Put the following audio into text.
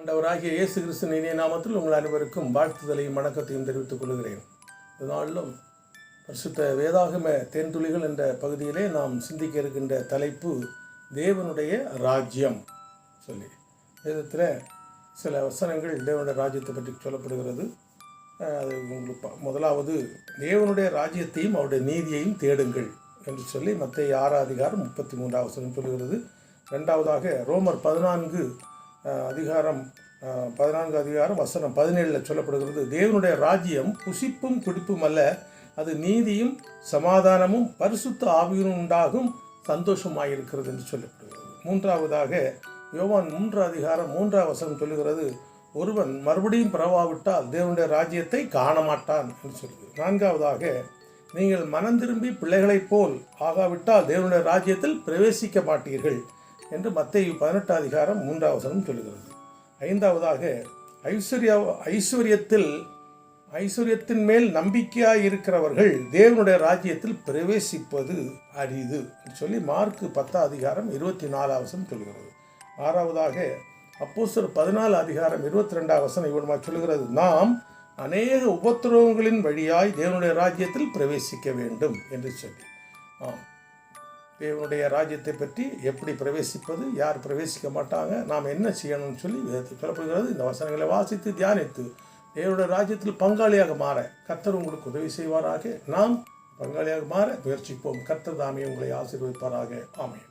ஆண்டவராகிய இயேசு கிறிஸ்து இணைய நாமத்தில் உங்கள் அனைவருக்கும் வாழ்த்துதலையும் வணக்கத்தையும் தெரிவித்துக் கொள்கிறேன். இதனாலும் பரிசுத்த வேதாகம தேன்துளிகள் என்ற பகுதியிலே நாம் சிந்திக்க இருக்கின்ற தலைப்பு தேவனுடைய ராஜ்யம் சொல்லி. வேதத்தில் சில வசனங்கள் தேவனுடைய ராஜ்யத்தை பற்றி சொல்லப்படுகிறது. அது உங்களுக்கு முதலாவது தேவனுடைய ராஜ்யத்தையும் அவருடைய நீதியையும் தேடுங்கள் என்று சொல்லி மற்ற ஆறாதிகாரம் அதிகாரம் முப்பத்தி மூன்றாவது வசனம் சொல்கிறது ரெண்டாவதாக ரோமர் பதினான்கு அதிகாரம் பதினான்கு அதிகாரம் வசனம் பதினேழில் சொல்லப்படுகிறது. தேவனுடைய ராஜ்யம் புசிப்பும் குடிப்பும் அல்ல. அது நீதியும் சமாதானமும் பரிசுத்த ஆவியும் உண்டாகும் சந்தோஷமாயிருக்கிறது என்று சொல்லப்படுகிறது. மூன்றாவதாக யோவான் மூன்று அதிகாரம் மூன்றாம் வசனம் சொல்லுகிறது ஒருவன் மறுபடியும் பிறவாவிட்டால் தேவனுடைய ராஜ்யத்தை காண மாட்டான் என்று சொல்லுது நான்காவதாக நீங்கள் மனம் திரும்பி பிள்ளைகளைப் போல் ஆகாவிட்டால் தேவனுடைய ராஜ்யத்தில் பிரவேசிக்க மாட்டீர்கள். என்று மத்திய பதினெட்டாம் அதிகாரம் மூன்றாவசனம் சொல்லுகிறது. ஐந்தாவதாக ஐஸ்வர்யா ஐஸ்வர்யத்தில் ஐஸ்வர்யத்தின் மேல் நம்பிக்கையாய் இருக்கிறவர்கள் தேவனுடைய ராஜ்யத்தில் பிரவேசிப்பது அரிது சொல்லி மார்க்கு பத்தாம் அதிகாரம் இருபத்தி நாலாம் வசனம் சொல்கிறது ஆறாவதாக அப்போஸ்தலர் பதினாலு அதிகாரம் இருபத்தி ரெண்டாம் வசனம் இவ்வளவு சொல்கிறது நாம் அநேக உபத்திரவங்களின் வழியாய் தேவனுடைய ராஜ்யத்தில் பிரவேசிக்க வேண்டும் என்று சொல்லி. ஆம். தேவனுடைய ராஜ்யத்தை பற்றி எப்படி பிரவேசிப்பது யார் பிரவேசிக்க மாட்டாங்க நாம் என்ன செய்யணும்னு சொல்லி சொல்லப்படுகிறது. இந்த வசனங்களை வாசித்து தியானித்து தேவனுடைய ராஜ்யத்தில் பங்காளியாக மாற கர்த்தர் உங்களுக்கு உதவி செய்வாராக. நாம் பங்காளியாக மாற முயற்சிப்போம். கர்த்தர் தாமே உங்களை ஆசீர்வதிப்பாராக. ஆமென்.